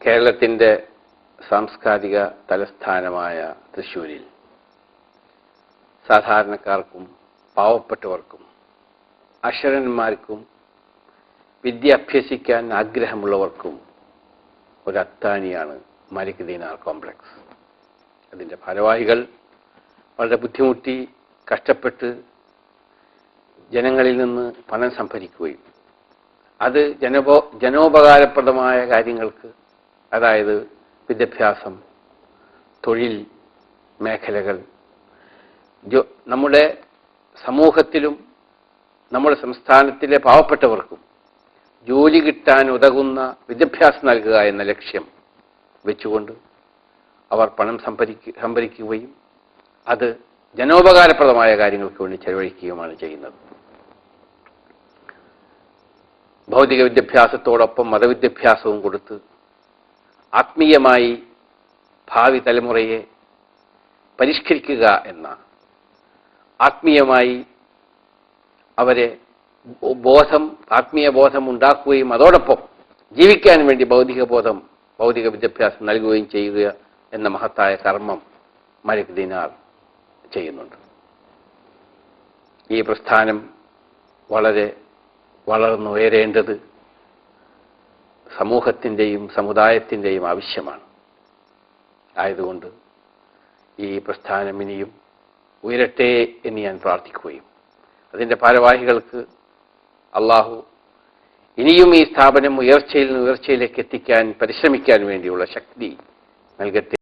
കേരളത്തിന്റെ സാംസ്കാരിക തലസ്ഥാനമായ തൃശ്ശൂരിൽ സാധാരണക്കാർക്കും പാവപ്പെട്ടവർക്കും അക്ഷരന്മാർക്കും വിദ്യ അഭ്യസിക്കാൻ ആഗ്രഹമുള്ളവർക്കും ഒരു അത്താണിയാണ് മാലിക് ദീനാർ കോംപ്ലക്സ്. അതിന്റെ ഭാരവാഹികൾ വളരെ ബുദ്ധിമുട്ടി കഷ്ടപ്പെട്ട് ജനങ്ങളിൽ നിന്ന് പണം സംഭരിക്കുകയും അത് ജനപോ ജനോപകാരപ്രദമായ കാര്യങ്ങൾക്ക് അതായത് വിദ്യാഭ്യാസം തൊഴിൽ മേഖലകൾ. നമ്മുടെ സമൂഹത്തിലും നമ്മുടെ സംസ്ഥാനത്തിലെ പാവപ്പെട്ടവർക്കും ജോലി കിട്ടാൻ ഉതകുന്ന വിദ്യാഭ്യാസം നൽകുക എന്ന ലക്ഷ്യം വെച്ചുകൊണ്ട് അവർ പണം സംഭരിക്ക സംഭരിക്കുകയും അത് ജനോപകാരപ്രദമായ കാര്യങ്ങൾക്ക് വേണ്ടി ചെലവഴിക്കുകയുമാണ് ചെയ്യുന്നത്. ഭൗതിക വിദ്യാഭ്യാസത്തോടൊപ്പം മതവിദ്യാഭ്യാസവും കൊടുത്ത് ആത്മീയമായി ഭാവി തലമുറയെ പരിഷ്കരിക്കുക എന്ന ആത്മീയമായി അവരെ ബോധം ആത്മീയ ബോധം ഉണ്ടാക്കുകയും അതോടൊപ്പം ജീവിക്കാൻ വേണ്ടി ഭൗതിക ബോധം ഭൗതിക വിദ്യാഭ്യാസം നൽകുകയും ചെയ്യുക എന്ന മഹത്തായ കർമ്മം മലിക് ദിനാർ ചെയ്യുന്നുണ്ട്. ഈ പ്രസ്ഥാനം വളരെ വളർന്നുയരേണ്ടത് സമൂഹത്തിന്റെയും സമുദായത്തിന്റെയും ആവശ്യമാണ്. ആയതുകൊണ്ട് ഈ പ്രസ്ഥാനം ഇനിയും ഉയരട്ടെ എന്ന് ഞാൻ പ്രാർത്ഥിക്കുകയും അതിന്റെ ഭാരവാഹികൾക്ക് അള്ളാഹു ഇനിയും ഈ സ്ഥാപനം ഉയർച്ചയിൽ നിന്ന് ഉയർച്ചയിലേക്ക് എത്തിക്കാൻ പരിശ്രമിക്കാൻ വേണ്ടിയുള്ള ശക്തി നൽകട്ടെ.